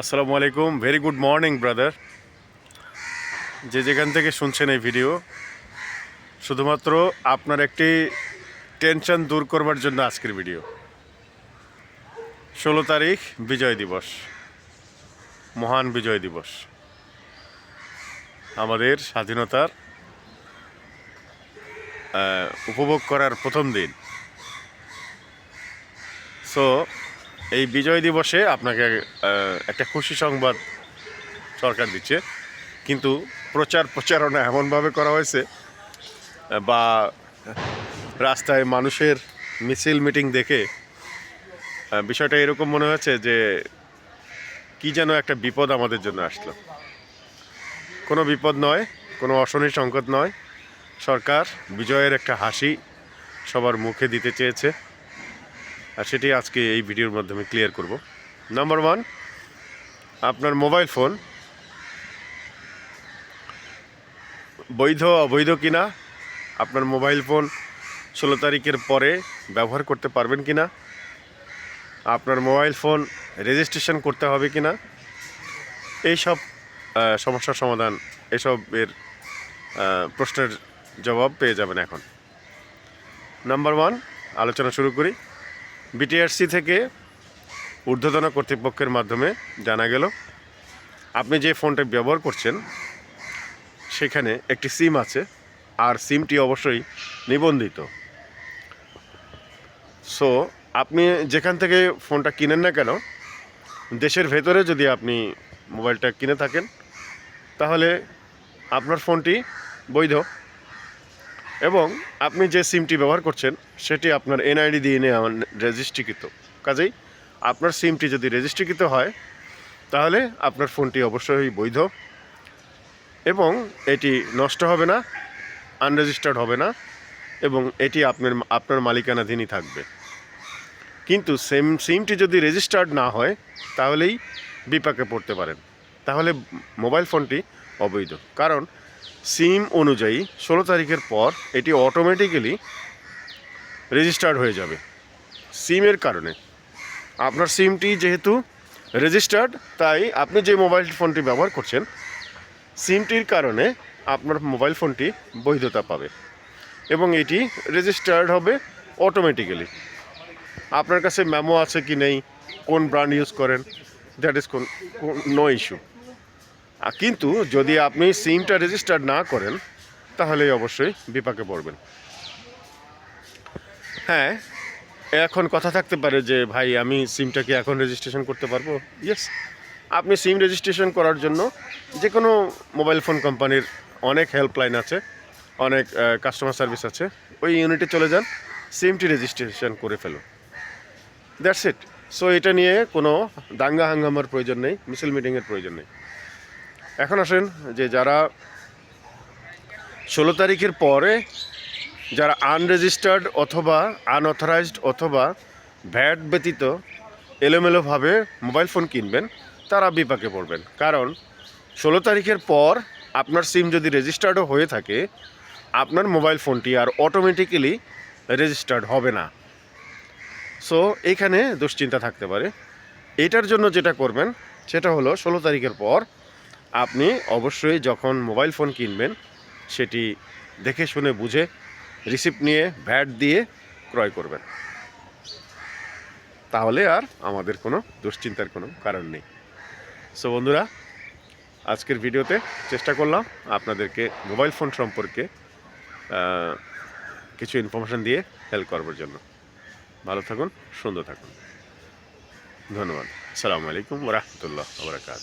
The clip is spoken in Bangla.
আসসালামু আলাইকুম। ভেরি গুড মর্নিং ব্রাদার যে যেখান থেকে শুনছেন এই ভিডিও শুধুমাত্র আপনার একটি টেনশন দূর করবার জন্য আজকের ভিডিও ষোলো তারিখ, বিজয় দিবস। মহান বিজয় দিবস। আমাদের স্বাধীনতার উপভোগ করার প্রথম দিন। সো এই বিজয় দিবসে আপনাকে একটা খুশি সংবাদ সরকার দিচ্ছে। কিন্তু প্রচার প্রচারণা এমনভাবে করা হয়েছে, বা রাস্তায় মানুষের মিছিল মিটিং দেখে বিষয়টা এরকম মনে হয়েছে যে কি যেন একটা বিপদ আমাদের জন্য আসলো। কোনো বিপদ নয়, কোনো অশনি সংকট নয়। সরকার বিজয়ের একটা হাসি সবার মুখে দিতে চেয়েছে। আর সেটি আজকে এই ভিডিওর মাধ্যমে ক্লিয়ার করব। নাম্বার ওয়ান আপনার মোবাইল ফোন বৈধ অবৈধ কিনা? আপনার মোবাইল ফোন ষোলো তারিখের পরে ব্যবহার করতে পারবেন কিনা? আপনার মোবাইল ফোন রেজিস্ট্রেশন করতে হবে কিনা? এইসব আহ, সমস্যার সমাধান এসবের প্রশ্নের জবাব পেয়ে যাবেন এখন। নাম্বার ওয়ান আলোচনা শুরু করি। বিটিআরসি থেকে ঊর্ধ্বতন কর্তৃপক্ষের মাধ্যমে জানা গেল, আপনি যে ফোনটা ব্যবহার করছেন, সেখানে একটি সিম আছে, আর সিমটি অবশ্যই নিবন্ধিত। সো আপনি যেখান থেকে ফোনটা কিনেন না কেন, দেশের ভেতরে যদি আপনি মোবাইলটা কিনে থাকেন, তাহলে আপনার ফোনটি বৈধ। এবং আপনি যে সিমটি ব্যবহার করছেন, সেটি আপনার এনআইডি দিয়ে নেওয়া রেজিস্ট্রিকৃত। কাজেই আপনার সিমটি যদি রেজিস্ট্রিকৃত হয়, তাহলে আপনার ফোনটি অবশ্যই বৈধ এবং এটি নষ্ট হবে না আনরেজিস্টার্ড হবে না এবং এটি আপনার আপনার মালিকানাধীনই থাকবে। কিন্তু সেম, সিমটি যদি রেজিস্টার্ড না হয়, তাহলেই বিপাকে পড়তে পারেন। তাহলে মোবাইল ফোনটি অবৈধ। কারণ সিম অনুযায়ী ষোলো তারিখের পর এটি অটোমেটিক্যালি রেজিস্টার্ড হয়ে যাবে সিমের কারণে। আপনার সিমটি যেহেতু রেজিস্টার্ড তাই আপনি যে মোবাইল ফোনটি ব্যবহার করছেন, সিমটির কারণে আপনার মোবাইল ফোনটি বৈধতা পাবে এবং এটি রেজিস্টার্ড হবে অটোমেটিক্যালি আপনার কাছে মেমো আছে কি নেই, কোন ব্র্যান্ড ইউজ করেন দ্যাট ইজ কোন নো ইস্যু কিন্তু যদি আপনি সিমটা রেজিস্টার না করেন তাহলে অবশ্যই বিপাকে পড়বেন। হ্যাঁ এখন কথা থাকতে পারে যে, ভাই, আমি সিমটা কি এখন রেজিস্ট্রেশন করতে পারব? ইয়েস আপনি সিম রেজিস্ট্রেশন করার জন্য যে কোনো মোবাইল ফোন কোম্পানির অনেক হেল্পলাইন আছে, অনেক কাস্টমার সার্ভিস আছে, ওই ইউনিটে চলে যান, সিমটি রেজিস্ট্রেশন করে ফেলুন। দ্যাটস ইট সো এটা নিয়ে কোনো দাঙ্গা হাঙ্গামার প্রয়োজন নেই মিছিল মিটিংয়ের প্রয়োজন নেই। এখন আসেন যে যারা ষোলো তারিখের পরে যারা আনরেজিস্টার্ড অথবা আনঅথরাইজড অথবা ভ্যাট ব্যতীত এলোমেলোভাবে মোবাইল ফোন কিনবেন, তারা বিপাকে পড়বেন। কারণ ষোলো তারিখের পর আপনার সিম যদি রেজিস্টার্ডও হয়ে থাকে, আপনার মোবাইল ফোনটি আর অটোমেটিক্যালি রেজিস্টার্ড হবে না। সো, এইখানে দুশ্চিন্তা থাকতে পারে। এটার জন্য যেটা করবেন, সেটা হলো ষোলো তারিখের পর আপনি অবশ্যই যখন মোবাইল ফোন কিনবেন, সেটি দেখে শুনে বুঝে রিসিপ্ট নিয়ে ভ্যাট দিয়ে ক্রয় করবেন। তাহলে আর আমাদের কোনো দুশ্চিন্তার কোনো কারণ নেই। সো বন্ধুরা, আজকের ভিডিওতে চেষ্টা করলাম আপনাদেরকে মোবাইল ফোন সম্পর্কে কিছু ইনফরমেশন দিয়ে হেল্প করবার জন্য। ভালো থাকুন, সুন্দর থাকুন। ধন্যবাদ। আসসালামু আলাইকুম রহমতুল্লাহ বরকাত